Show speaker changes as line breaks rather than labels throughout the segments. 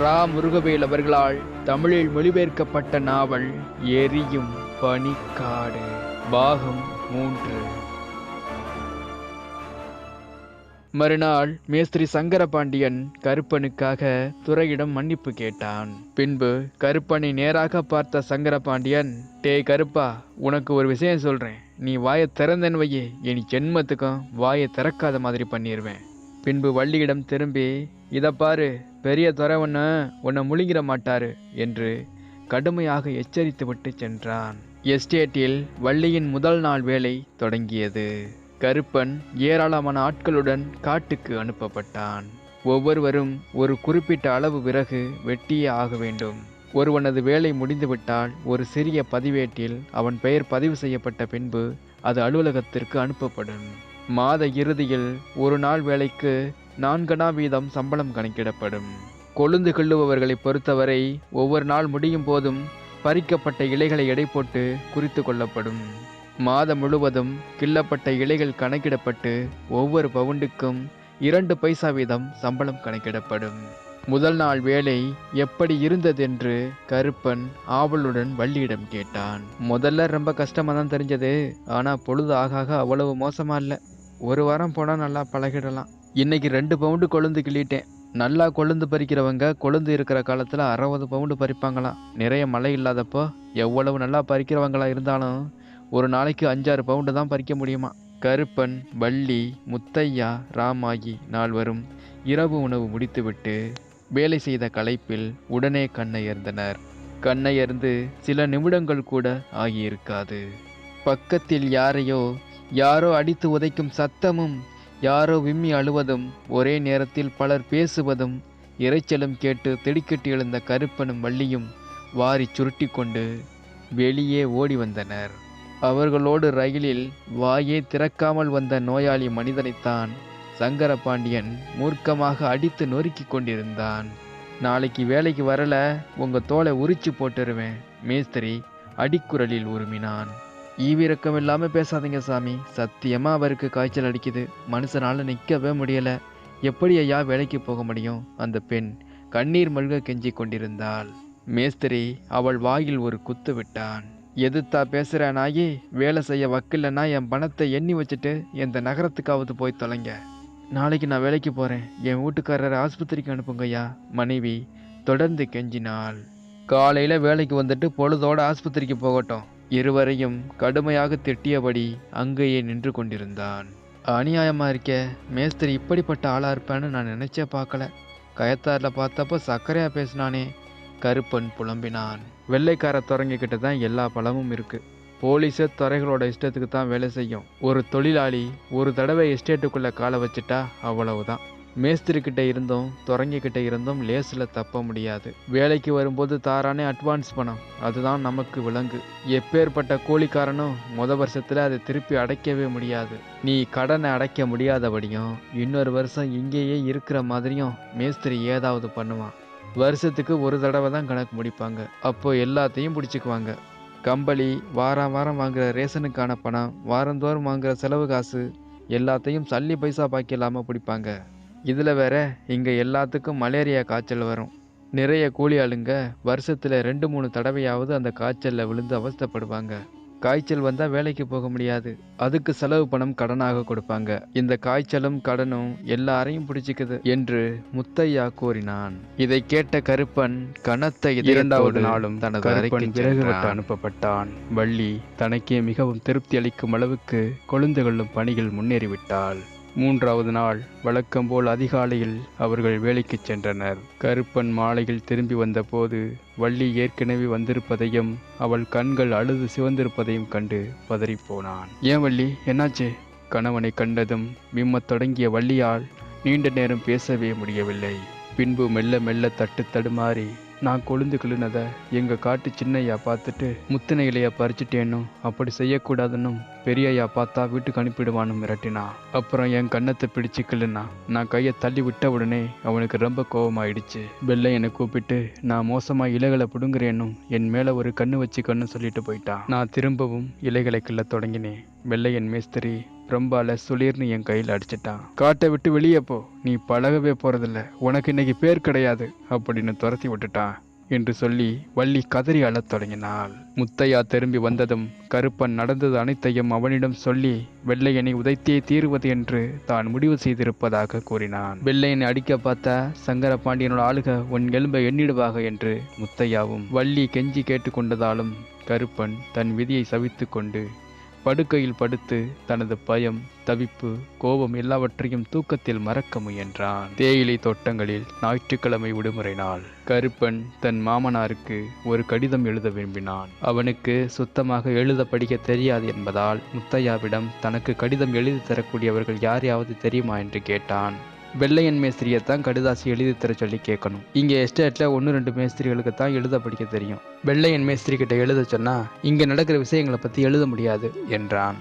ரா முருகவேல் அவர்களால் தமிழில் மொழிபெயர்க்கப்பட்ட நாவல் எரியும் பனிக்காடு பாகம் மூன்று. மறுநாள் மேஸ்திரி சங்கரபாண்டியன் கருப்பனுக்காக துறையிடம் மன்னிப்பு கேட்டான். பின்பு கருப்பனை நேராக பார்த்த சங்கரபாண்டியன் டே கருப்பா உனக்கு ஒரு விஷயம் சொல்றேன். நீ வாயை திறந்தன் வையே. இனி ஜென்மத்துக்கும் வாயை திறக்காத மாதிரி பண்ணிடுவேன் பின்பு வள்ளியிடம் திரும்பி இதை பாரு பெரிய துறை உன்னை முழுங்கிட மாட்டாரு என்று கடுமையாக எச்சரித்துவிட்டு சென்றான். எஸ்டேட்டில் வள்ளியின் முதல் நாள் வேலை தொடங்கியது. கருப்பன் ஏராளமான ஆட்களுடன் காட்டுக்கு அனுப்பப்பட்டான். ஒவ்வொருவரும் ஒரு குறிப்பிட்ட அளவு விறகு வெட்டியே ஆக வேண்டும். ஒருவனது வேலை முடிந்துவிட்டால் ஒரு சிறிய பதிவேட்டில் அவன் பெயர் பதிவு செய்யப்பட்ட பின்பு அது அலுவலகத்திற்கு அனுப்பப்படும். மாத இறுதியில் ஒரு நாள் வேலைக்கு நான்கணா வீதம் சம்பளம் கணக்கிடப்படும். கொழுந்து கிள்ளுபவர்களை பொறுத்தவரை ஒவ்வொரு நாள் முடியும் போதும் பறிக்கப்பட்ட இலைகளை எடை போட்டு குறித்து கொள்ளப்படும். மாதம் முழுவதும் கிள்ளப்பட்ட இலைகள் கணக்கிடப்பட்டு ஒவ்வொரு பவுண்டுக்கும் இரண்டு பைசா வீதம் சம்பளம் கணக்கிடப்படும். முதல் நாள் வேலை எப்படி இருந்ததென்று கருப்பன் ஆவலுடன் வள்ளியிடம் கேட்டான். முதல்ல ரொம்ப கஷ்டமாக தான் தெரிஞ்சது ஆனால் பொழுது ஆக ஆக அவ்வளவு மோசமாக இல்லை. ஒரு வாரம் போனால் நல்லா பழகிடலாம். இன்னைக்கு ரெண்டு பவுண்டு கொழுந்து கிள்ளிட்டேன். நல்லா கொழுந்து பறிக்கிறவங்க கொழுந்து இருக்கிற காலத்தில் அறுபது பவுண்டு பறிப்பாங்களாம். நிறைய மழை இல்லாதப்போ எவ்வளவு நல்லா பறிக்கிறவங்களா இருந்தாலும் ஒரு நாளைக்கு அஞ்சாறு பவுண்டு தான் பறிக்க முடியுமா? கருப்பன் வள்ளி முத்தையா ராமாயி நால்வரும் இரவு உணவு முடித்துவிட்டு வேலை செய்த களைப்பில் உடனே கண்ணையர்ந்தனர் கண்ணையர்ந்து சில நிமிடங்கள் கூட ஆகியிருக்காது. பக்கத்தில் யாரையோ யாரோ அடித்து உதைக்கும் சத்தமும் யாரோ விம்மி அழுவதும் ஒரே நேரத்தில் பலர் பேசுவதும் இரைச்சலும் கேட்டு திடுக்கிட்டு எழுந்த கருப்பனும் வள்ளியும் வாரி சுருட்டி கொண்டு வெளியே ஓடி வந்தனர். அவர்களோடு ரயிலில் வாயே திறக்காமல் வந்த நோயாளி மனிதனைத்தான் சங்கரபாண்டியன் மூர்க்கமாக அடித்து நொறுக்கி கொண்டிருந்தான். நாளைக்கு வேலைக்கு வரல உங்க தோலை உரிச்சு போட்டுருவேன் மேஸ்திரி அடிக்குரலில் உருமினான். ஈவிரக்கம் இல்லாமல் பேசாதீங்க சாமி. சத்தியமாக அவருக்கு காய்ச்சல் அடிக்குது. மனுஷனால் நிற்கவே முடியலை. எப்படி ஐயா வேலைக்கு போக முடியும்? அந்த பெண் கண்ணீர் மல்க கெஞ்சி கொண்டிருந்தாள். மேஸ்திரி அவள் வாயில் ஒரு குத்து விட்டான். எதுத்தா பேசுகிற நாயி? வேலை செய்ய வக்கில்லைன்னா என் பணத்தை எண்ணி வச்சுட்டு எந்த நகரத்துக்காவது போய் தொலைங்க. நாளைக்கு நான் வேலைக்கு போகிறேன் என் வீட்டுக்காரரை ஆஸ்பத்திரிக்கு அனுப்புங்கய்யா மனைவி தொடர்ந்து கெஞ்சினாள். காலையில் வேலைக்கு வந்துட்டு பொழுதோடு ஆஸ்பத்திரிக்கு போகட்டும். இருவரையும் கடுமையாக திட்டியபடி அங்கேயே நின்று கொண்டிருந்தான். அநியாயமாக இருக்க மேஸ்திரி இப்படிப்பட்ட ஆளாக இருப்பேன்னு நான் நினச்சே பார்க்கல. கயத்தாரில் பார்த்தப்போ சர்க்கரையாக பேசினானே. கருப்பன் புலம்பினான். வெள்ளைக்கார துறங்கிக்கிட்ட தான் எல்லா பழமும் இருக்குது போலீஸே துறைகளோட இஷ்டத்துக்கு தான் வேலை செய்யும். ஒரு தொழிலாளி ஒரு தடவை எஸ்டேட்டுக்குள்ளே காலை வச்சுட்டா அவ்வளவுதான். மேஸ்திரிக்கிட்ட இருந்தும் துறங்கிக்கிட்ட இருந்தும் லேசில் தப்ப முடியாது. வேலைக்கு வரும்போது தாரானே அட்வான்ஸ் பணம். அதுதான் நமக்கு விலங்கு. எப்பேற்பட்ட கூலிக்காரனும் முத வருஷத்தில் அதை திருப்பி அடைக்கவே முடியாது. நீ கடனை அடைக்க முடியாதபடியும் இன்னொரு வருஷம் இங்கேயே இருக்கிற மாதிரியும் மேஸ்திரி ஏதாவது பண்ணுவான். வருஷத்துக்கு ஒரு தடவை தான் கணக்கு முடிப்பாங்க. அப்போ எல்லாத்தையும் பிடிச்சிக்குவாங்க. கம்பளி வாரம் வாரம் வாங்குகிற ரேஷனுக்கான பணம் வாரந்தோறும் வாங்குற செலவு காசு எல்லாத்தையும் சல்லி பைசா பாக்கி இல்லாமல் பிடிப்பாங்க. இதில் வேற இங்கே எல்லாத்துக்கும் மலேரியா காய்ச்சல் வரும். நிறைய கூலி ஆளுங்க வருஷத்தில் ரெண்டு மூணு தடவையாவது அந்த காய்ச்சலில் விழுந்து அவஸ்தைப்படுவாங்க. காய்ச்சல் வந்தால் வேலைக்கு போக முடியாது. அதுக்கு செலவு பணம் கடனாக கொடுப்பாங்க. இந்த காய்ச்சலும் கடனும் எல்லாரையும் பிடிச்சிக்குது என்று முத்தையா கூறினான். இதை கேட்ட கருப்பன் கனத்த இரண்டாவது நாளும் தனது அறைக்கு அனுப்பப்பட்டான். வள்ளி தனக்கே மிகவும் திருப்தி அளிக்கும் அளவுக்கு கொழுந்துகளும் பணிகள் முன்னேறிவிட்டாள். மூன்றாவது நாள் வழக்கம்போல் அதிகாலையில் அவர்கள் வேலைக்கு சென்றனர். கருப்பன் மாலையில் திரும்பி வந்தபோது வள்ளி ஏற்கனவே வந்திருப்பதையும் அவள் கண்கள் அழுது சிவந்திருப்பதையும் கண்டு பதறிப்போனான். ஏன் வள்ளி? என்னாச்சு? கணவனை கண்டதும் விம்மத் தொடங்கிய வள்ளியால் நீண்ட நேரம் பேசவே முடியவில்லை. பின்பு மெல்ல மெல்ல தட்டு தடுமாறி நான் கொழுந்து கிழுனதை எங்கள் காட்டு சின்னையா பார்த்துட்டு முத்தின இலையை பறிச்சிட்டேனும் அப்படி செய்யக்கூடாதுன்னும் பெரியய்யா பார்த்தா வீட்டுக்கு அனுப்பிடுவான்னு மிரட்டினா. அப்புறம் என் கன்னத்தை பிடிச்சு கிள்ளுனா நான் கையை தள்ளி விட்ட உடனே அவனுக்கு ரொம்ப கோபமாயிடுச்சு என்னை கூப்பிட்டு நான் மோசமாக இலைகளை பிடுங்குறேனும் என் மேலே ஒரு கண்ணு வச்சு சொல்லிட்டு போயிட்டான் நான் திரும்பவும் இலைகளை கிள்ள தொடங்கினேன். வெள்ளையன் மேஸ்திரி ரொம்பால சுளிர்னு என் கையில் அடிச்சிட்டான் காட்டை விட்டு வெளியே போ. நீ பழகவே போறதில்ல. உனக்கு இன்னைக்கு பேர் கிடையாது அப்படின்னு துரத்தி விட்டுட்டான் என்று சொல்லி வள்ளி கதறி அழத் தொடங்கினாள். முத்தையா திரும்பி வந்ததும் கருப்பன் நடந்தது அனைத்தையும் அவனிடம் சொல்லி வெள்ளையனை உதைத்தே தீருவது என்று தான் முடிவு செய்திருப்பதாக கூறினான். வெள்ளையனை அடிக்க பார்த்த சங்கரபாண்டியனோட ஆளுக உன் எலும்பை எண்ணிடுவாக என்று முத்தையாவும் வள்ளி கெஞ்சி கேட்டுக்கொண்டதாலும் கருப்பன் தன் விதியை சவித்து கொண்டு படுக்கையில் படுத்து தனது பயம் தவிப்பு கோபம் எல்லாவற்றையும் தூக்கத்தில் மறக்க முயன்றான். தேயிலை தோட்டங்களில் ஞாயிற்றுக்கிழமை விடுமுறை நாள். கருப்பன் தன் மாமனாருக்கு ஒரு கடிதம் எழுத விரும்பினான். அவனுக்கு சுத்தமாக எழுத படிக்க தெரியாது என்பதால் முத்தையாவிடம் தனக்கு கடிதம் எழுதி தரக்கூடியவர்கள் யாரையாவது தெரியுமா என்று கேட்டான். வெள்ளையன் மேஸ்திரியை தான் கடிதாசி எழுதி தர சொல்லி கேட்கணும். இங்கே எஸ்டேட்டில் ஒன்று ரெண்டு மேஸ்திரிகளுக்கு தான் எழுத படிக்க தெரியும். வெள்ளையன் மேஸ்திரி கிட்ட எழுத சொன்னால் இங்கே நடக்கிற விஷயங்களை பற்றி எழுத முடியாது என்றான்.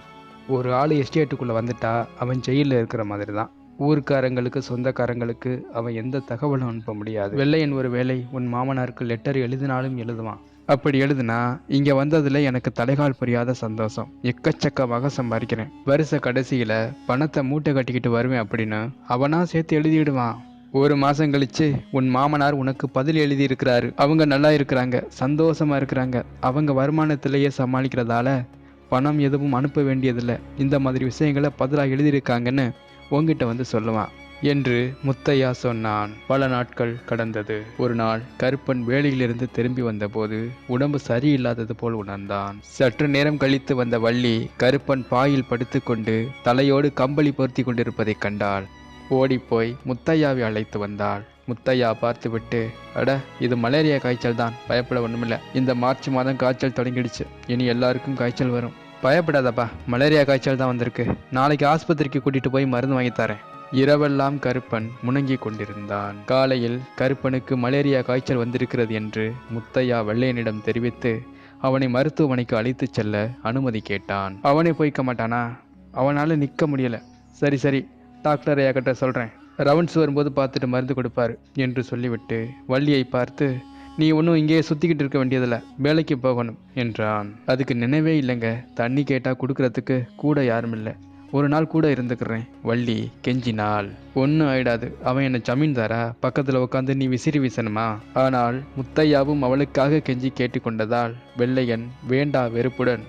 ஒரு ஆள் எஸ்டேட்டுக்குள்ளே வந்துட்டா அவன் ஜெயிலில் இருக்கிற மாதிரி தான் ஊர்க்காரங்களுக்கு சொந்தக்காரங்களுக்கு அவன் எந்த தகவலும் அனுப்ப முடியாது. வெள்ளையன் ஒரு வேலை உன் மாமனாருக்கு லெட்டர் எழுதினாலும் எழுதுவான். அப்படி எழுதுனா இங்க வந்ததுல எனக்கு தலைகால் புரியாத சந்தோஷம். எக்கச்சக்கமாக சம்பாதிக்கிறேன் வருஷ கடைசியில பணத்தை மூட்டை கட்டிக்கிட்டு வருவேன் அப்படின்னு அவனா சேர்த்து எழுதிடுவான். ஒரு மாதம் கழிச்சு உன் மாமனார் உனக்கு பதில் எழுதி இருக்கிறாரு அவங்க நல்லா இருக்கிறாங்க சந்தோஷமா இருக்கிறாங்க. அவங்க வருமானத்திலேயே சமாளிக்கிறதால பணம் எதுவும் அனுப்ப வேண்டியதில்லை. இந்த மாதிரி விஷயங்களை பதிலாக எழுதியிருக்காங்கன்னு உங்ககிட்ட வந்து சொல்லுவான். என்று முத்தையா சொன்னான். பல நாட்கள் கடந்தது. ஒரு நாள் கருப்பன் வேலையிலிருந்து திரும்பி வந்தபோது உடம்பு சரியில்லாதது போல் உணர்ந்தான். சற்று நேரம் கழித்து வந்த வள்ளி கருப்பன் பாயில் படுத்துக்கொண்டு தலையோடு கம்பளி பொருத்தி கொண்டிருப்பதைக் கண்டாள். ஓடிப்போய் முத்தையாவை அழைத்து வந்தாள். முத்தையா பார்த்துவிட்டு அட இது மலேரியா காய்ச்சல் தான். பயப்பட ஒண்ணுமில்ல. இந்த மார்ச் மாதம் காய்ச்சல் தொடங்கிடுச்சு. இனி எல்லாருக்கும் காய்ச்சல் வரும். பயப்படாதப்பா. மலேரியா காய்ச்சல் தான் வந்திருக்கு. நாளைக்கு ஆஸ்பத்திரிக்கு கூட்டிட்டு போய் மருந்து வாங்கி தரேன். இரவெல்லாம் கருப்பன் முணங்கிக் கொண்டிருந்தான். காலையில் கருப்பனுக்கு மலேரியா காய்ச்சல் வந்திருக்கிறது என்று முத்தையா வெள்ளையனிடம் தெரிவித்து அவனை மருத்துவமனைக்கு அழைத்துச் செல்ல அனுமதி கேட்டான். அவனே போய்க்க மாட்டானா? அவனால் நிற்க முடியல. சரி சரி டாக்டர் ஐயா கிட்ட சொல்றேன். ரவுண்ட்ஸ் வரும்போது பார்த்துட்டு மருந்து கொடுப்பாரு என்று சொல்லிவிட்டு வள்ளியை பார்த்து நீ ஒன்றும் இங்கேயே சுற்றிக்கிட்டு இருக்க வேண்டியதில்ல. வேலைக்கு போகணும் என்றான். அதுக்கு நினைவே இல்லைங்க. தண்ணி கேட்டால் கொடுக்கறதுக்கு கூட யாரும் இல்லை. ஒரு நாள் கூட இருந்துக்கிறேன் வள்ளி கெஞ்சினாள் ஒன்றும் ஆயிடாது. அவன் என்ன ஜமீன்தாரா? பக்கத்தில் உட்காந்து நீ விசிறி வீசணுமா? ஆனால் முத்தையாவும் அவளுக்காக கெஞ்சி கேட்டுக்கொண்டதால் வெள்ளையன் வேண்டா வெறுப்புடன்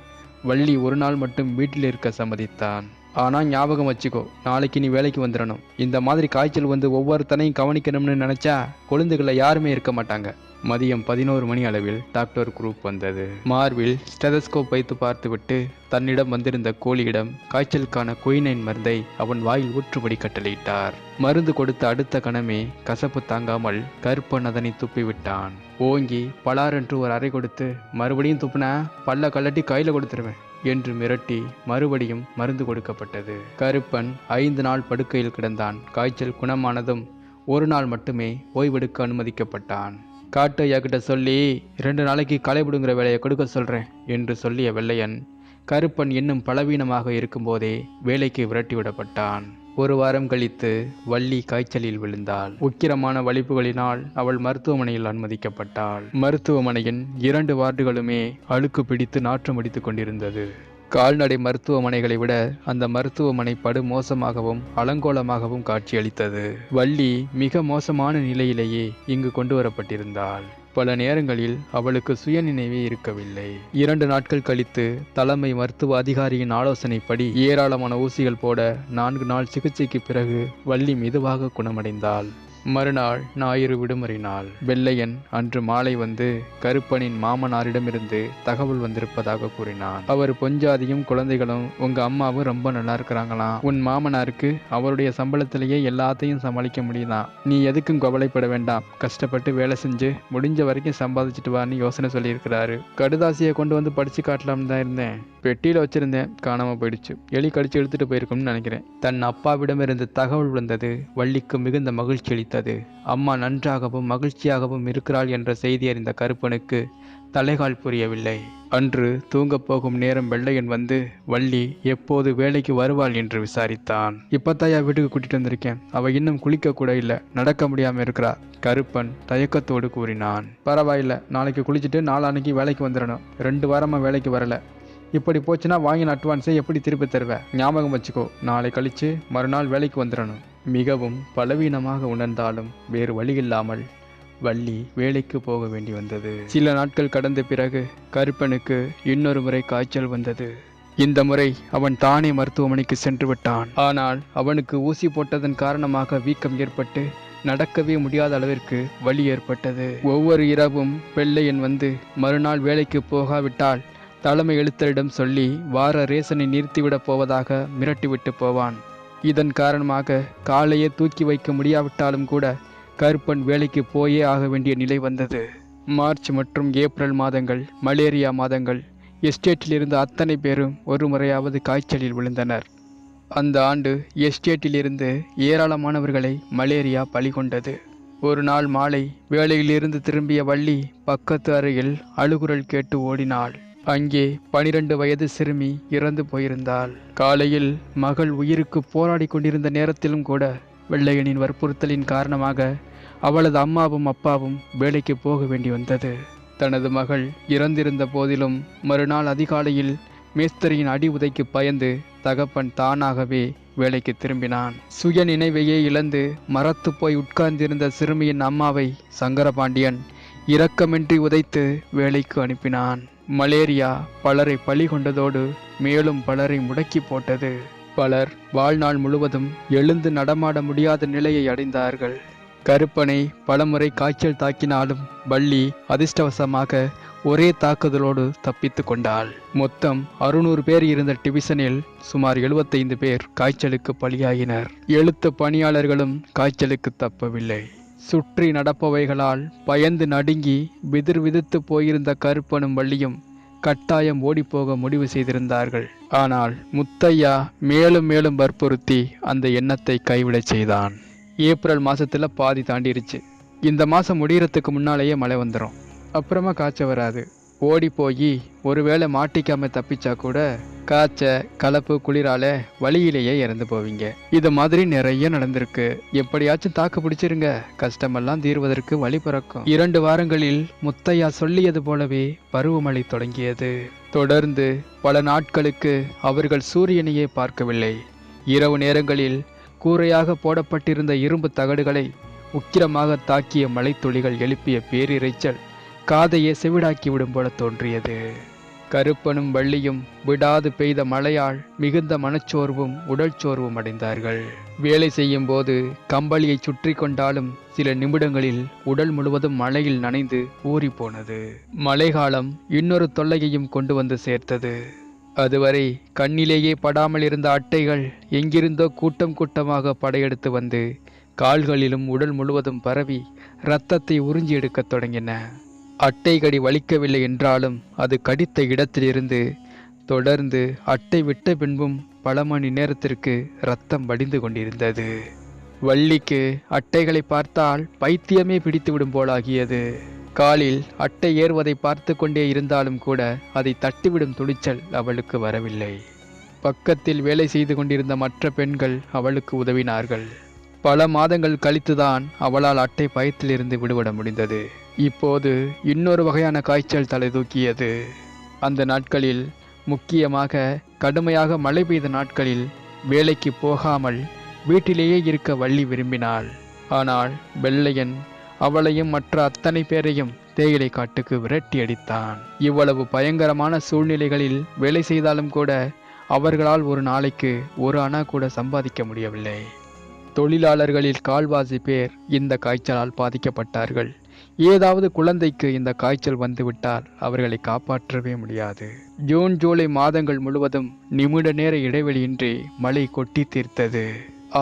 வள்ளி ஒரு நாள் மட்டும் வீட்டில் இருக்க சம்மதித்தான். ஆனால் ஞாபகம் வச்சுக்கோ நாளைக்கு நீ வேலைக்கு வந்துடணும் இந்த மாதிரி காய்ச்சல் வந்து ஒவ்வொருத்தனையும் கவனிக்கணும்னு நினச்சா கொழுந்துகளில் யாருமே இருக்க மாட்டாங்க. மதியம் பதினோரு மணி அளவில் டாக்டர் குரூப் வந்தது. மார்பில் ஸ்டெதஸ்கோப் வைத்து பார்த்துவிட்டு தன்னிடம் வந்திருந்த கோழியிடம் காய்ச்சலுக்கான குயினைன் மருந்தை அவன் வாயில் ஊற்றுபடி கட்டளையிட்டார். மருந்து கொடுத்த அடுத்த கணமே கசப்பு தாங்காமல் கருப்பன் அதனை துப்பிவிட்டான். ஓங்கி பலாரென்று ஒரு அறை கொடுத்து மறுபடியும் துப்புனா? பல்ல கலட்டி கையில் கொடுத்துருவேன் என்று மிரட்டி மறுபடியும் மருந்து கொடுக்கப்பட்டது. கருப்பன் ஐந்து நாள் படுக்கையில் கிடந்தான். காய்ச்சல் குணமானதும் ஒரு நாள் மட்டுமே ஓய்வெடுக்க அனுமதிக்கப்பட்டான். காட்டு ஐயா கிட்ட சொல்லி ரெண்டு நாளைக்கு களைபிடுங்கிற வேலையை கொடுக்க சொல்கிறேன் என்று சொல்லிய வெள்ளையன் கருப்பன் இன்னும் பலவீனமாக இருக்கும்போதே வேலைக்கு விரட்டி விடப்பட்டான். ஒரு வாரம் கழித்து வள்ளி காய்ச்சலில் விழுந்தாள். உக்கிரமான வலிப்புகளினால் அவள் மருத்துவமனையில் அனுமதிக்கப்பட்டாள். மருத்துவமனையின் இரண்டு வார்டுகளுமே அழுக்கு பிடித்து நாற்றம் அடித்துக் கொண்டிருந்தது. கால்நடை மருத்துவமனைகளை விட அந்த மருத்துவமனை படு மோசமாகவும் அலங்கோலமாகவும் காட்சியளித்தது. வள்ளி மிக மோசமான நிலையிலேயே இங்கு கொண்டு வரப்பட்டிருந்தாள் பல நேரங்களில் அவளுக்கு சுயநினைவே இருக்கவில்லை. இரண்டு நாட்கள் கழித்து தலைமை மருத்துவ அதிகாரியின் ஆலோசனைப்படி ஏராளமான ஊசிகள் போட நான்கு நாள் சிகிச்சைக்கு பிறகு வள்ளி மெதுவாக குணமடைந்தாள். மறுநாள் ஞாயிறு விடுமுறை நாள் வெள்ளையன் அன்று மாலை வந்து கருப்பனின் மாமனாரிடமிருந்து தகவல் வந்திருப்பதாக கூறினான். அவர் பொஞ்சாதியும் குழந்தைகளும் உங்க அம்மாவும் ரொம்ப நல்லா இருக்கிறாங்களாம் உன் மாமனாருக்கு அவருடைய சம்பளத்திலேயே எல்லாத்தையும் சமாளிக்க முடியுதாம் நீ எதுக்கும் கவலைப்பட வேண்டாம். கஷ்டப்பட்டு வேலை செஞ்சு முடிஞ்ச வரைக்கும் சம்பாதிச்சிட்டு வான்னு யோசனை சொல்லியிருக்கிறாரு. கடுதாசியை கொண்டு வந்து படிச்சு காட்டலாம்னு தான் இருந்தேன். பெட்டியில் வச்சிருந்தேன். காணாம போயிடுச்சு. எலி கடிச்சு எடுத்துட்டு போயிருக்கோம்னு நினைக்கிறேன். தன் அப்பாவிடமிருந்து தகவல் விழுந்தது வள்ளிக்கு மிகுந்த மகிழ்ச்சி அளித்தது. அம்மா நன்றாகவும் மகிழ்ச்சியாகவும் இருக்கிறாள் என்ற செய்தி அறிந்த கருப்பனுக்கு தலைகால் புரியவில்லை. அன்று தூங்கப் போகும் நேரம் வெள்ளையன் வந்து வள்ளி எப்போது வேலைக்கு வருவாள்? என்று விசாரித்தான். இப்பத்தாயா வீட்டுக்கு கூட்டிட்டு வந்திருக்கேன். அவ இன்னும் குளிக்க கூட இல்லை. நடக்க முடியாம இருக்கிறா. கருப்பன் தயக்கத்தோடு கூறினான். பரவாயில்ல. நாளைக்கு குளிச்சுட்டு நாளான்னைக்கு வேலைக்கு வந்துடணும் ரெண்டு வாரமா வேலைக்கு வரல. இப்படி போச்சுன்னா வாங்கின அட்வான்ஸை எப்படி திருப்பி தருவேன் ஞாபகம் வச்சுக்கோ. நாளை கழிச்சு மறுநாள் வேலைக்கு வந்துடணும் மிகவும் பலவீனமாக உணர்ந்தாலும் வேறு வழியில்லாமல் வள்ளி வேலைக்கு போக வேண்டி வந்தது. சில நாட்கள் கடந்த பிறகு கருப்பனுக்கு இன்னொரு முறை காய்ச்சல் வந்தது. இந்த முறை அவன் தானே மருத்துவமனைக்கு சென்று விட்டான். ஆனால் அவனுக்கு ஊசி போட்டதன் காரணமாக வீக்கம் ஏற்பட்டு நடக்கவே முடியாத அளவிற்கு வலி ஏற்பட்டது. ஒவ்வொரு இரவும் வெள்ளையன் வந்து மறுநாள் வேலைக்கு போகாவிட்டால் தலைமை எழுத்தரிடம் சொல்லி வார ரேசனை நிறுத்திவிடப் போவதாக மிரட்டிவிட்டு போவான். இதன் காரணமாக காலையே தூக்கி வைக்க முடியாவிட்டாலும் கூட கருப்பன் வேலைக்கு போயே ஆக வேண்டிய நிலை வந்தது. மார்ச் மற்றும் ஏப்ரல் மாதங்கள் மலேரியா மாதங்கள் எஸ்டேட்டில் இருந்த அத்தனை பேரும் ஒரு முறையாவது காய்ச்சலில் விழுந்தனர். அந்த ஆண்டு எஸ்டேட்டிலிருந்து ஏராளமானவர்களை மலேரியா பலிகொண்டது ஒரு நாள் மாலை வேலையிலிருந்து திரும்பிய வள்ளி பக்கத்து அறையில் அழுகுரல் கேட்டு ஓடினாள். அங்கே பனிரெண்டு வயது சிறுமி இறந்து போயிருந்தாள். காலையில் மகள் உயிருக்கு போராடி கொண்டிருந்த நேரத்திலும் கூட வெள்ளையனின் வற்புறுத்தலின் காரணமாக அவளது அம்மாவும் அப்பாவும் வேலைக்கு போக வேண்டி வந்தது. தனது மகள் இறந்திருந்த போதிலும் மறுநாள் அதிகாலையில் மேஸ்திரியின் அடி உதைக்கு பயந்து தகப்பன் தானாகவே வேலைக்கு திரும்பினான். சுய நினைவையே இழந்து மரத்து போய் உட்கார்ந்திருந்த சிறுமியின் அம்மாவை சங்கரபாண்டியன் இரக்கமின்றி உதைத்து வேலைக்கு அனுப்பினான். மலேரியா பலரை பழி கொண்டதோடு மேலும் பலரை முடக்கி போட்டது. பலர் வாழ்நாள் முழுவதும் எழுந்து நடமாட முடியாத நிலையை அடைந்தார்கள். கருப்பனை பலமுறை காய்ச்சல் தாக்கினாலும் வள்ளி அதிர்ஷ்டவசமாக ஒரே தாக்குதலோடு தப்பித்து கொண்டாள். மொத்தம் அறுநூறு பேர் இருந்த டிவிஷனில் சுமார் எழுபத்தைந்து பேர் காய்ச்சலுக்கு பலியாகினர் எழுத்து பணியாளர்களும் காய்ச்சலுக்கு தப்பவில்லை. சுற்றி நடப்பவைகளால் பயந்து நடுங்கி விதிர் விதித்து போயிருந்த கருப்பனும் வள்ளியும் கட்டாயம் ஓடிப்போக முடிவு செய்திருந்தார்கள். ஆனால் முத்தையா மேலும் மேலும் வற்புறுத்தி அந்த எண்ணத்தை கைவிடச் செய்தான். ஏப்ரல் மாசத்துல பாதி தாண்டிருச்சு. இந்த மாசம் முடிகிறதுக்கு முன்னாலேயே மழை வந்துடும் அப்புறமா காய்ச்ச வராது. ஓடி போய் ஒருவேளை மாட்டிக்காம தப்பிச்சா கூட காய்ச்ச கலப்பு குளிரால வழியிலேயே இறந்து போவீங்க. இது மாதிரி நிறைய நடந்திருக்கு. எப்படியாச்சும் தாக்கு பிடிச்சிருங்க. கஷ்டமெல்லாம் தீர்வதற்கு வழி பிறக்கும். இரண்டு வாரங்களில் முத்தையா சொல்லியது போலவே பருவமழை தொடங்கியது. தொடர்ந்து பல நாட்களுக்கு அவர்கள் சூரியனையே பார்க்கவில்லை. இரவு நேரங்களில் கூரையாக போடப்பட்டிருந்த இரும்பு தகடுகளை உக்கிரமாக தாக்கிய மழைத்துளிகள் எழுப்பிய பேரிரைச்சல் காதையே செவிடாக்கி விடும் போல தோன்றியது. கருப்பனும் வள்ளியும் விடாது பெய்த மழையால் மிகுந்த மனச்சோர்வும் உடல் சோர்வும் அடைந்தார்கள். வேலை செய்யும் போது கம்பளியை சுற்றி கொண்டாலும் சில நிமிடங்களில் உடல் முழுவதும் மழையில் நனைந்து ஊறி போனது மழைக்காலம் இன்னொரு தொல்லையையும் கொண்டு வந்து சேர்த்தது. அதுவரை கண்ணிலேயே படாமல் இருந்த அட்டைகள் எங்கிருந்தோ கூட்டம் கூட்டமாக படையெடுத்து வந்து கால்களிலும் உடல் முழுவதும் பரவி இரத்தத்தை உறிஞ்சி எடுக்கத் தொடங்கின. அட்டை கடி வலிக்கவில்லை என்றாலும் அது கடித்த இடத்திலிருந்து தொடர்ந்து அட்டை விட்ட பின்பும் பல மணி நேரத்திற்கு ரத்தம் வடிந்து கொண்டிருந்தது. வள்ளிக்கு அட்டைகளை பார்த்தால் பைத்தியமே பிடித்துவிடும் போலாகியது. காலில் அட்டை ஏறுவதை பார்த்து கொண்டே இருந்தாலும் கூட அதை தட்டிவிடும் துணிச்சல் அவளுக்கு வரவில்லை. பக்கத்தில் வேலை செய்து கொண்டிருந்த மற்ற பெண்கள் அவளுக்கு உதவினார்கள். பல மாதங்கள் கழித்துதான் அவளால் அட்டை பயத்திலிருந்து விடுபட முடிந்தது. இப்போது இன்னொரு வகையான காய்ச்சல் தலை தூக்கியது. அந்த நாட்களில் முக்கியமாக கடுமையாக மழை பெய்த நாட்களில் வேலைக்கு போகாமல் வீட்டிலேயே இருக்க வள்ளி விரும்பினாள். ஆனால் வெள்ளையன் அவளையும் மற்ற அத்தனை பேரையும் தேயிலை காட்டுக்கு விரட்டி அடித்தான். இவ்வளவு பயங்கரமான சூழ்நிலைகளில் வேலை செய்தாலும் கூட அவர்களால் ஒரு நாளைக்கு ஒரு அணா கூட சம்பாதிக்க முடியவில்லை. தொழிலாளர்களில் கால்வாசி பேர் இந்த காய்ச்சலால் பாதிக்கப்பட்டார்கள். ஏதாவது குழந்தைக்கு இந்த காய்ச்சல் வந்துவிட்டால் அவர்களை காப்பாற்றவே முடியாது. ஜூன் ஜூலை மாதங்கள் முழுவதும் நிமிட நேர இடைவெளியின்றி மழை கொட்டி தீர்த்தது.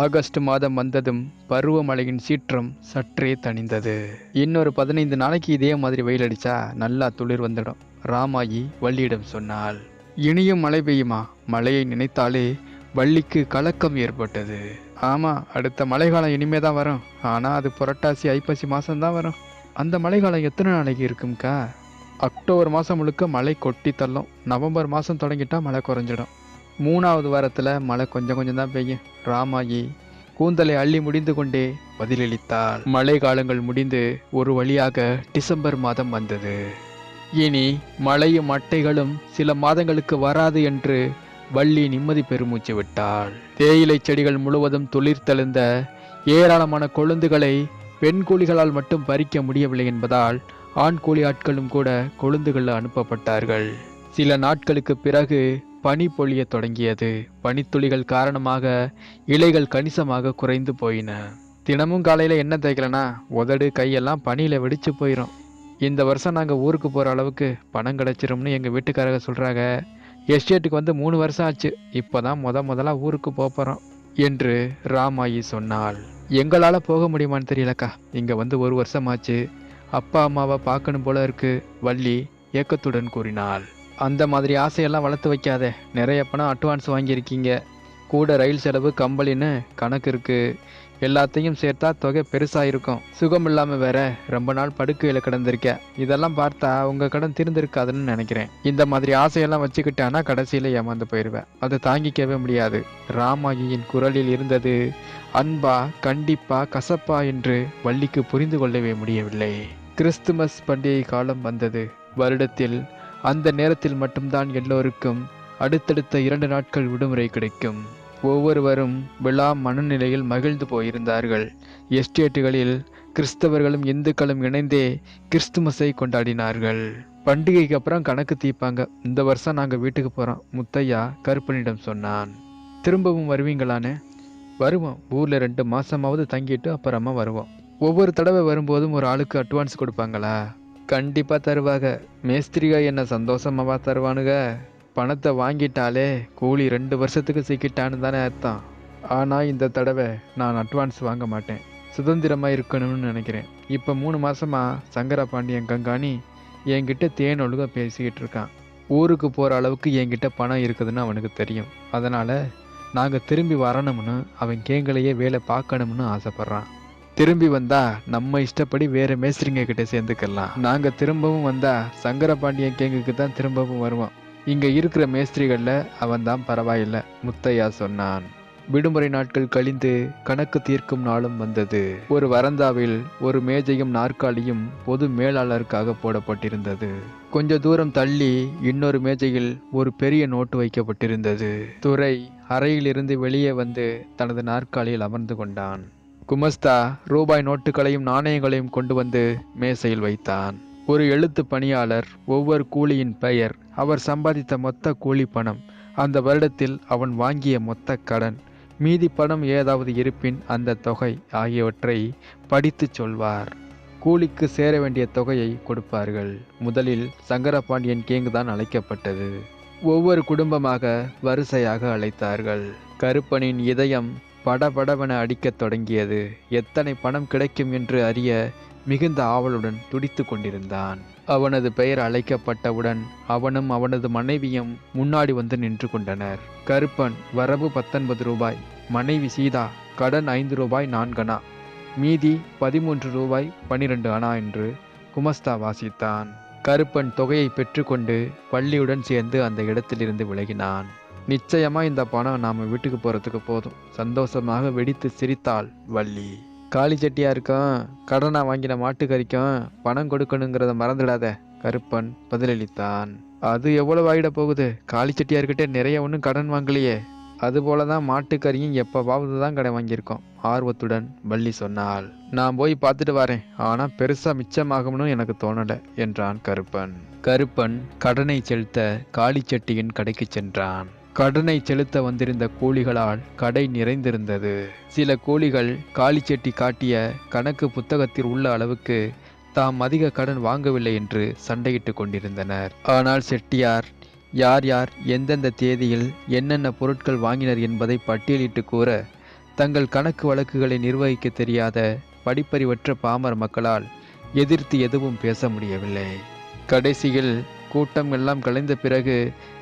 ஆகஸ்ட் மாதம் வந்ததும் பருவமழையின் சீற்றம் சற்றே தணிந்தது. இன்னொரு பதினைந்து நாளைக்கு இதே மாதிரி வெயில் அடிச்சா நல்லா துளிர் வந்துடும் ராமாயி வள்ளியிடம் சொன்னால் இனியும் மழை பெய்யுமா? மழையை நினைத்தாலே வள்ளிக்கு கலக்கம் ஏற்பட்டது. ஆமாம் அடுத்த மழைக்காலம் இனிமே தான் வரும். ஆனால் அது புரட்டாசி ஐப்பசி மாதம்தான் வரும். அந்த மழைக்காலம் எத்தனை நாளைக்கு இருக்கும்க்கா அக்டோபர் மாதம் முழுக்க மழை கொட்டி தள்ளும். நவம்பர் மாதம் தொடங்கிட்டா மழை குறைஞ்சிடும். மூணாவது வாரத்தில் மழை கொஞ்சம் கொஞ்சம் தான் பெய்யும். ராமாயி கூந்தலை அள்ளி முடிந்து கொண்டே பதிலளித்தாள். மழை காலங்கள் முடிந்து ஒரு வழியாக டிசம்பர் மாதம் வந்தது. இனி மழையும் அட்டைகளும் சில மாதங்களுக்கு வராது என்று வள்ளி நிம்மதி பெருமூச்சு விட்டாள். தேயிலை செடிகள் முழுவதும் துளிர்த்தெழுந்த ஏராளமான கொழுந்துகளை பெண் கூலிகளால் மட்டும் பறிக்க முடியவில்லை என்பதால் ஆண் கூலி ஆட்களும் கூட கொழுந்துகளில் அனுப்பப்பட்டார்கள். சில நாட்களுக்கு பிறகு பனி பொழிய தொடங்கியது. பனித்துளிகள் காரணமாக இலைகள் கணிசமாக குறைந்து போயின. தினமும் காலையில் என்ன தேய்க்கலனா உதடு கையெல்லாம் பனியில் வெடிச்சு போயிடும் இந்த வருஷம் நாங்கள் ஊருக்கு போகிற அளவுக்கு பணம் கிடைச்சிரும்னு எங்கள் வீட்டுக்காரங்க சொல்கிறாங்க எஸ்டேட்டுக்கு வந்து மூணு வருஷம் ஆச்சு. இப்போ தான் முத முதலாக ஊருக்கு போக போகிறோம் என்று ராமாயி சொன்னாள். எங்களால் போக முடியுமான்னு தெரியலக்கா. இங்கே வந்து ஒரு வருஷம் ஆச்சு அப்பா அம்மாவை பார்க்கணும் போல இருக்கு வள்ளி ஏக்கத்துடன் கூறினாள். அந்த மாதிரி ஆசையெல்லாம் வளர்த்து வைக்காதே. நிறைய பணம் அட்வான்ஸ் வாங்கியிருக்கீங்க. கூட ரயில் செலவு கம்பளின்னு கணக்கு இருக்குது எல்லாத்தையும் சேர்த்தா தொகை பெருசாக இருக்கும். சுகம் இல்லாமல் வேற ரொம்ப நாள் படுக்கையில் கிடந்திருக்கேன் இதெல்லாம் பார்த்தா உங்கள் கடன் திருந்திருக்காதுன்னு நினைக்கிறேன். இந்த மாதிரி ஆசையெல்லாம் வச்சுக்கிட்டானா கடைசியில் ஏமாந்து போயிடுவேன் அதை தாங்கிக்கவே முடியாது. ராமாயியின் குரலில் இருந்தது அன்பா கண்டிப்பா கசப்பா என்று வள்ளிக்கு புரிந்து கொள்ளவே முடியவில்லை. கிறிஸ்துமஸ் பண்டிகை காலம் வந்தது. வருடத்தில் அந்த நேரத்தில் மட்டும்தான் எல்லோருக்கும் அடுத்தடுத்த இரண்டு நாட்கள் விடுமுறை கிடைக்கும். ஒவ்வொருவரும் விழா மனநிலையில் மகிழ்ந்து போயிருந்தார்கள். எஸ்டேட்டுகளில் கிறிஸ்தவர்களும் இந்துக்களும் இணைந்தே கிறிஸ்துமஸை கொண்டாடினார்கள். பண்டிகைக்கு அப்புறம் கணக்கு தீர்ப்பாங்க. இந்த வருஷம் நாங்கள் வீட்டுக்கு போகிறோம் முத்தையா கருப்பனிடம் சொன்னான். திரும்பவும் வருவீங்களான்னு? வருவோம். ஊரில் ரெண்டு மாதமாவது தங்கிட்டு அப்புறமா வருவோம். ஒவ்வொரு தடவை வரும்போதும் ஒரு ஆளுக்கு அட்வான்ஸ் கொடுப்பாங்களா? கண்டிப்பாக தருவாங்க மேஸ்திரிகா என்ன சந்தோஷமாவா தருவானுங்க பணத்தை வாங்கிட்டாலே கூலி ரெண்டு வருஷத்துக்கு சிக்கிட்டான்னு தானே அர்த்தம். ஆனால் இந்த தடவை நான் அட்வான்ஸ் வாங்க மாட்டேன். சுதந்திரமாக இருக்கணும்னு நினைக்கிறேன். இப்போ மூணு மாதமாக சங்கரா பாண்டியன் கங்காணி என்கிட்ட தேன் ஒழுங்கா பேசிக்கிட்டு இருக்கான். ஊருக்கு போகிற அளவுக்கு என்கிட்ட பணம் இருக்குதுன்னு அவனுக்கு தெரியும். அதனால் நாங்கள் திரும்பி வரணும்னு அவன் கேங்களையே வேலை பார்க்கணும்னு ஆசைப்பட்றான். திரும்பி வந்தா நம்ம இஷ்டப்படி வேற மேஸ்திரிங்க கிட்ட சேர்ந்துக்கலாம். நாங்க திரும்பவும் வந்தா சங்கரபாண்டியன் கேங்குக்கு தான் திரும்பவும் வருவோம். இங்கே இருக்கிற மேஸ்திரிகளில் அவன் தான் பரவாயில்லை முத்தையா சொன்னான். விடுமுறை நாட்கள் கழிந்து கணக்கு தீர்க்கும் நாளும் வந்தது. ஒரு வரந்தாவில் ஒரு மேஜையும் நாற்காலியும் பொது மேலாளருக்காக போடப்பட்டிருந்தது. கொஞ்ச தூரம் தள்ளி இன்னொரு மேஜையில் ஒரு பெரிய நோட்டு வைக்கப்பட்டிருந்தது. துறை அறையிலிருந்து வெளியே வந்து தனது நாற்காலியில் அமர்ந்து கொண்டான். குமஸ்தா ரூபாய் நோட்டுகளையும் நாணயங்களையும் கொண்டு வந்து மேசையில் வைத்தான். ஒரு எழுத்து பணியாளர் ஒவ்வொரு கூலியின் பெயர் அவர் சம்பாதித்த மொத்த கூலி பணம் அந்த வருடத்தில் அவன் வாங்கிய மொத்த கடன் மீதி பணம் ஏதாவது இருப்பின் அந்த தொகை ஆகியவற்றை படித்துச் சொல்வார். கூலிக்கு சேர வேண்டிய தொகையை கொடுப்பார்கள். முதலில் சங்கரபாண்டியன் கேங்கு தான் அழைக்கப்பட்டது. ஒவ்வொரு குடும்பமாக வரிசையாக அழைத்தார்கள். கருப்பனின் இதயம் படபடவென அடிக்கத் தொடங்கியது. எத்தனை பணம் கிடைக்கும் என்று அறிய மிகுந்த ஆவலுடன் துடித்து கொண்டிருந்தான். அவனது பெயர் அழைக்கப்பட்டவுடன் அவனும் அவனது மனைவியும் முன்னாடி வந்து நின்று கொண்டனர். கருப்பன் வரவு பத்தொன்பது ரூபாய். மனைவி சீதா கடன் ஐந்து ரூபாய் நான்கணா மீதி பதிமூன்று ரூபாய் பனிரெண்டு அணா என்று குமஸ்தா வாசித்தான். கருப்பன் தொகையை பெற்றுக்கொண்டு பள்ளியுடன் சேர்ந்து அந்த இடத்திலிருந்து விலகினான். நிச்சயமா இந்த பணம் நாம வீட்டுக்கு போறதுக்கு போதும். சந்தோஷமாக வெடித்து சிரித்தாள் வள்ளி. காளி செட்டியாருக்கும் கடனா வாங்கின மாட்டுக்கறிக்கும் பணம் கொடுக்கணுங்கிறத மறந்துடாத. கருப்பன் பதிலளித்தான். அது எவ்வளவு ஆகிட போகுது? காளி செட்டியார்கிட்ட நிறைய ஒன்றும் கடன் வாங்கலையே. அதுபோல தான் மாட்டுக்கறியும் எப்பவாவது தான் கடை வாங்கியிருக்கோம். ஆர்வத்துடன் வள்ளி சொன்னாள். நான் போய் பார்த்துட்டு வரேன். ஆனா பெருசா மிச்சமாகும்னு எனக்கு தோணல என்றான் கருப்பன். கருப்பன் கடனை செலுத்த காளிச்செட்டியின் கடைக்கு சென்றான். கடனை செலுத்த வந்திருந்த கூலிகளால் கடை நிறைந்திருந்தது. சில கூலிகள் காலிச்செட்டி காட்டிய கணக்கு புத்தகத்தில் உள்ள அளவுக்கு தாம் அதிக கடன் வாங்கவில்லை என்று சண்டையிட்டு கொண்டிருந்தனர். ஆனால் செட்டியார் யார் யார் எந்தெந்த தேதியில் என்னென்ன பொருட்கள் வாங்கினர் என்பதை பட்டியலிட்டு கூற தங்கள் கணக்கு வழக்குகளை நிர்வகிக்க தெரியாத படிப்பறிவற்ற பாமர மக்களால் எதிர்த்து எதுவும் பேச முடியவில்லை. கடைசியில் கூட்டம் எல்லாம் கலைந்த பிறகு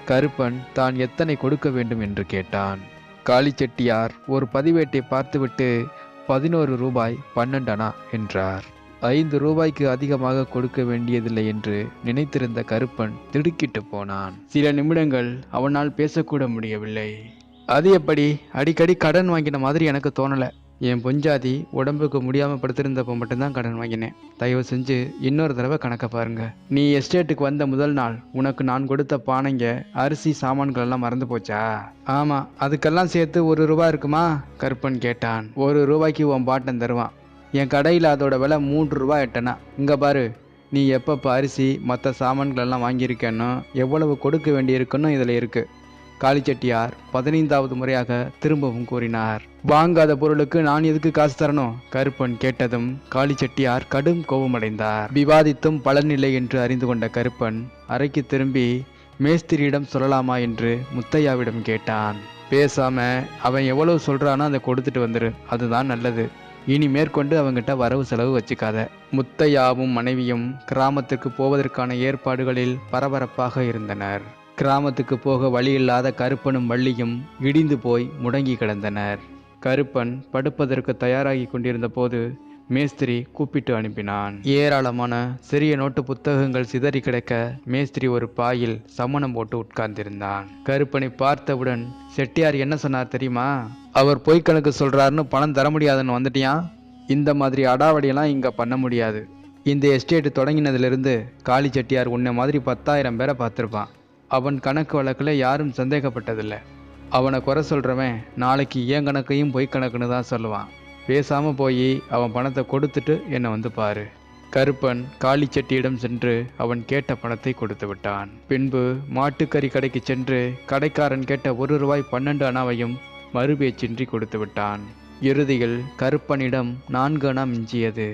கருப்பன் தான் எத்தனை கொடுக்க வேண்டும் என்று கேட்டான். காளிச்செட்டியார் ஒரு பதிவேட்டை பார்த்துவிட்டு பதினோரு ரூபாய் பன்னெண்டனா? என்றார். ஐந்து ரூபாய்க்கு அதிகமாக கொடுக்க வேண்டியதில்லை என்று நினைத்திருந்த கருப்பன் திடுக்கிட்டு போனான். சில நிமிடங்கள் அவனால் பேசக்கூட முடியவில்லை. அது எப்படி? அடிக்கடி கடன் வாங்கின மாதிரி எனக்கு தோணல. என் பொஞ்சாதி உடம்புக்கு முடியாமல் படுத்திருந்தப்போ மட்டும்தான் கடன் வாங்கினேன். தயவு செஞ்சு இன்னொரு தடவை கணக்கை பாருங்க. நீ எஸ்டேட்டுக்கு வந்த முதல் நாள் உனக்கு நான் கொடுத்த பானைங்க அரிசி சாமான்கள் எல்லாம் மறந்து போச்சா? ஆமாம் அதுக்கெல்லாம் சேர்த்து ஒரு ரூபா இருக்குமா? கருப்பன் கேட்டான். ஒரு ரூபாய்க்கு உன் பாட்டன் தருவான். என் கடையில் அதோட விலை மூன்று ரூபா எட்டனா? இங்கே பாரு நீ எப்பப்போ அரிசி மற்ற சாமான்கள் எல்லாம் வாங்கியிருக்கேன்னு எவ்வளவு கொடுக்க வேண்டியிருக்குன்னு இதில் இருக்குது காளிச்செட்டியார் பதினைந்தாவது முறையாக திரும்பவும் கூறினார். வாங்காத பொருளுக்கு நான் எதுக்கு காசு தரணும்? கருப்பன் கேட்டதும் காளிச்செட்டியார் கடும் கோபமடைந்தார். விவாதித்தும் பலனில்லை என்று அறிந்து கொண்ட கருப்பன் அறைக்கு திரும்பி மேஸ்திரியிடம் சொல்லலாமா என்று முத்தையாவிடம் கேட்டான். பேசாம அவன் எவ்வளவு சொல்றானோ அதை கொடுத்துட்டு வந்துரு. அதுதான் நல்லது. இனி மேற்கொண்டு அவங்கிட்ட வரவு செலவு வச்சுக்காத. முத்தையாவும் மனைவியும் கிராமத்திற்கு போவதற்கான ஏற்பாடுகளில் பரபரப்பாக இருந்தனர். கிராமத்துக்கு போக வழியில்லாத கருப்பனும் வள்ளியும் இடிந்து போய் முடங்கி கிடந்தனர். கருப்பன் படுப்பதற்கு தயாராகி கொண்டிருந்த போது மேஸ்திரி கூப்பிட்டு அனுப்பினான். ஏராளமான சிறிய நோட்டு புத்தகங்கள் சிதறி கிடக்க மேஸ்திரி ஒரு பாயில் சமணம் போட்டு உட்கார்ந்திருந்தான். கருப்பனை பார்த்தவுடன் செட்டியார் என்ன சொன்னார் தெரியுமா? அவர் பொய் கணக்கு சொல்றாருன்னு பணம் தர முடியாதுன்னு வந்துட்டியான் இந்த மாதிரி அடாவடியெல்லாம் இங்க பண்ண முடியாது. இந்த எஸ்டேட் தொடங்கினதுலேருந்து காளி செட்டியார் உன்னை மாதிரி பத்தாயிரம் பேரை பார்த்துருப்பான். அவன் கணக்கு வழக்கில் யாரும் சந்தேகப்பட்டதில்லை. அவனை குறை சொல்கிறவன் நாளைக்கு ஏன் கணக்கையும் பொய் கணக்குன்னு தான் சொல்லுவான். பேசாமல் போய் அவன் பணத்தை கொடுத்துட்டு என்னை வந்து பாரு. கருப்பன் காளிச்செட்டியிடம் சென்று அவன் கேட்ட பணத்தை கொடுத்து விட்டான். பின்பு மாட்டுக்கறி கடைக்கு சென்று கடைக்காரன் கேட்ட ஒரு ரூபாய் பன்னெண்டு அணாவையும் மறுபேச்சின்றி கொடுத்து விட்டான். இறுதியில் கருப்பனிடம் நான்கு அணா மிஞ்சியது.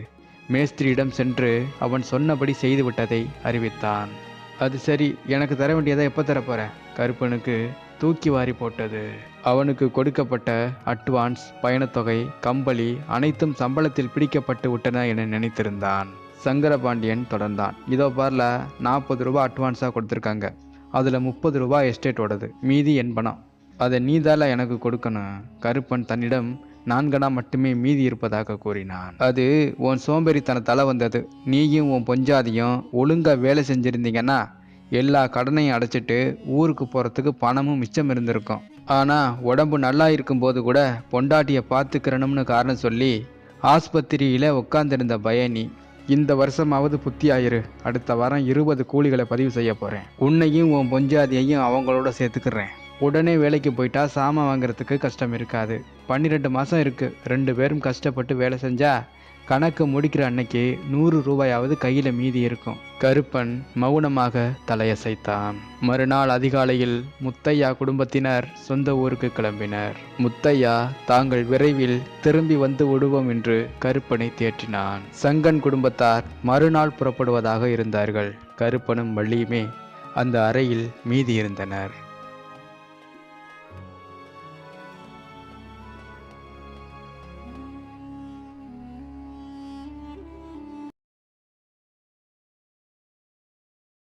மேஸ்திரியிடம் சென்று அவன் சொன்னபடி செய்துவிட்டதை அறிவித்தான். அது சரி எனக்கு தர வேண்டியதை எப்போ தரப்போற கருப்பனுக்கு தூக்கி வாரி போட்டது. அவனுக்கு கொடுக்கப்பட்ட அட்வான்ஸ் பயணத்தொகை கம்பளி அனைத்தும் சம்பளத்தில் பிடிக்கப்பட்டு விட்டன என நினைத்திருந்தான். சங்கரபாண்டியன் தொடர்ந்தான். இதோ பார்ல நாற்பது ரூபா அட்வான்ஸாக கொடுத்துருக்காங்க. அதில் முப்பது ரூபா எஸ்டேட்டோடது மீதி என் பணம். அதை நீதால எனக்கு கொடுக்கணும். கருப்பன் தன்னிடம் நான்கனா மட்டுமே மீதி இருப்பதாக கூறினான். அது உன் சோம்பேறித்தனத்தால வந்தது. நீயும் உன் பொஞ்சாதியும் ஒழுங்கா வேலை செஞ்சிருந்தீங்கன்னா எல்லா கடனையும் அடைச்சிட்டு ஊருக்கு போகிறதுக்கு பணமும் மிச்சம் இருந்திருக்கும். ஆனால் உடம்பு நல்லா இருக்கும்போது கூட பொண்டாட்டியை பார்த்துக்கிறணும்னு காரணம் சொல்லி ஆஸ்பத்திரியில் உட்காந்துருந்த பயணி இந்த வருஷமாவது புத்தியாயிரு. அடுத்த வாரம் இருபது கூலிகளை பதிவு செய்ய போகிறேன் உன்னையும் உன் பொஞ்சாதியையும் அவங்களோட சேர்த்துக்கிறேன். உடனே வேலைக்கு போயிட்டா சாமான் வாங்குறதுக்கு கஷ்டம் இருக்காது. பன்னிரெண்டு மாதம் இருக்குது ரெண்டு பேரும் கஷ்டப்பட்டு வேலை செஞ்சா கணக்கு முடிக்கிற அன்னைக்கு நூறு ரூபாயாவது கையில் மீதி இருக்கும். கருப்பன் மௌனமாக தலையசைத்தான். மறுநாள் அதிகாலையில் முத்தையா குடும்பத்தினர் சொந்த ஊருக்கு கிளம்பினர். முத்தையா தாங்கள் விரைவில் திரும்பி வந்து விடுவோம் என்று கருப்பனை தேற்றினான். சங்கன் குடும்பத்தார் மறுநாள் புறப்படுவதாக இருந்தார்கள். கருப்பனும் வள்ளியுமே அந்த அறையில் மீதி இருந்தனர்.